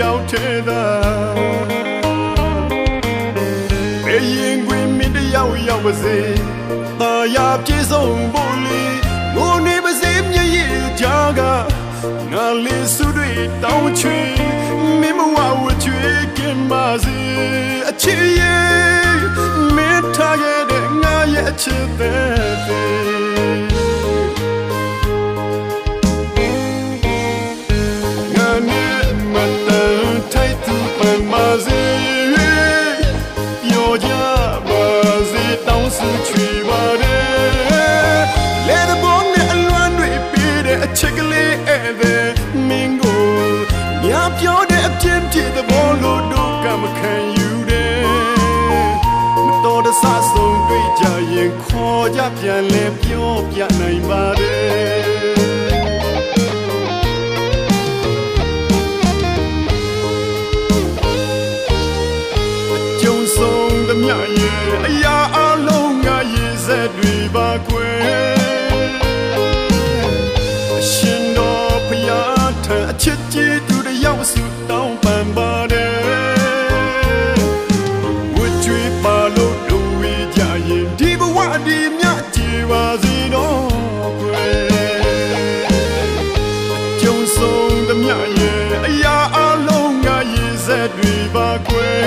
ယောက်ထဲသာဘေးရင်ခွင်မင်းတယောက်ရောက်ပါစေတာယာပြေဆုံးဖို့လေငိုနေပါစေမျက်ရည်ကြားကငါလေးစုတွေတောင်းချွေမင်းမဝဝချွေကင်ပါစေအချစ်ရဲ့မင်းထားခဲ့တဲ့ငါရဲ့အချစ်တဲ့ငါ စ်ကလေးဧည့်သည်မင်းကိုညာပြောတဲ့အပြင်းပြေတဲ့ဘောလို့တို့ကမခံယူတယ်မတော်တဆဆုံးတွေ့ကြရင်ခေါ်ကြပြန်လဲပြောပြနိုင်ပါတယ်ကြုံဆုံးသမျှရဲ့အရာအလုံးငါရေးဆက်တွေပါကွ ချစ်ကြီးသူတယောက်စုတောင်းပန်ပါတယ်ဝတ်ကြွေးပါလို့တို့ဝေးကြရင်ဒီဘဝဒီမြကြည်ပါစေတော့ကွယ်ကြုံဆုံးသမျှရဲ့အရာအလုံးငါရေးဆက်တွေပါကွယ်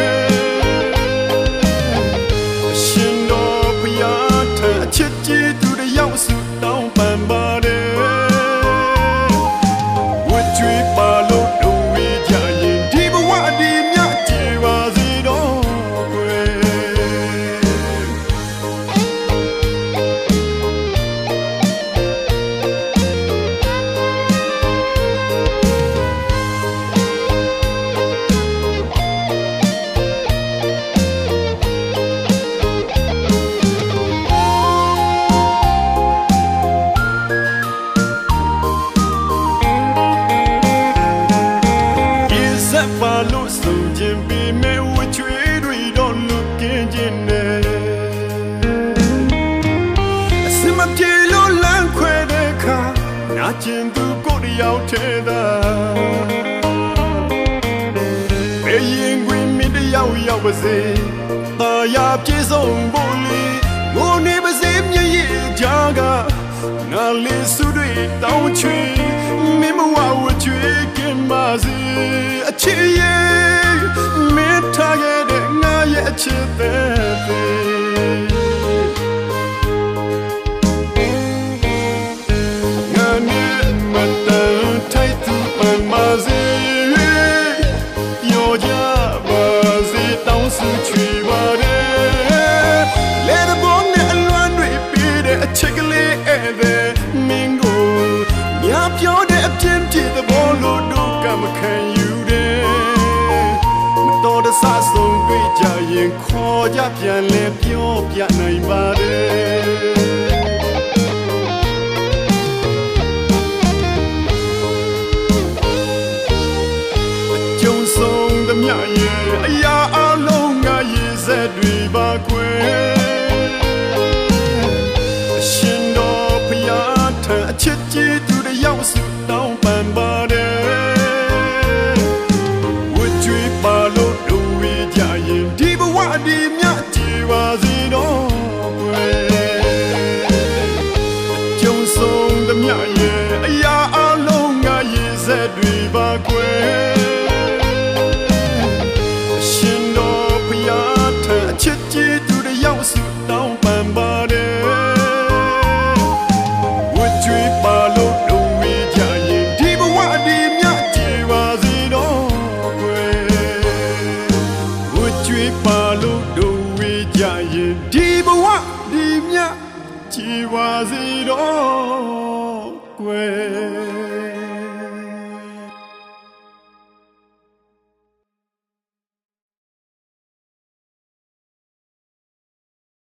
ရှင်တော်ဘုရားထံအချစ်ကြီးသူ ပါလို့ဆုံးခြင်းပေမဲ့ဝချွေးတွေတော့လွတ်ကင်းခြင်းနဲ့အစမပြေလို့လမ်းခွဲတဲ့အခါနာကျင်သူကိုယ်တယောက်ထဲသာဘေးရင်ခွင်မင်းတယောက်ရောက်ပါစေတာယာပြေဆုံးဖို့လေငိုနေပါစေမျက်ရည်ကြားကငါလေးစုတွေတောင်းချွေမင်းမဝဝချွေကင်ပါစေ ချစ်တဲ့ငါနဲ့မတန်ထိုက်သူပန်ပါစေပြောကြပါစေတောင်းစုချွေပါတယ်လေတဲ့ဘုံနဲ့အလွမ်းတွေပြည့်တဲ့အချစ်ကလေးဧည့်သည်မင်းကိုညာပြောတဲ့အပြင်းပြေတဲ့ဘောလို့တို့ကမခံယူတယ် ပြန်လဲပြောပြနိုင်ပါတယ်ကြုံဆုံးသမျှရဲ့အရာအလုံးငါရေးဆက်တွေပါကွယ် ကြီးသူတယောက်စုတောင်းပန်ပါတယ်ဝတ်ကြွေးပါလို့တို့ဝေးကြရင်ဒီဘဝဒီမြကြည်ပါစေတော့ကွယ်ဝတ်ကြွေးပါလို့တို့ဝေးကြရင်ဒီဘဝဒီမြကြည်ပါစေတော့ကွယ်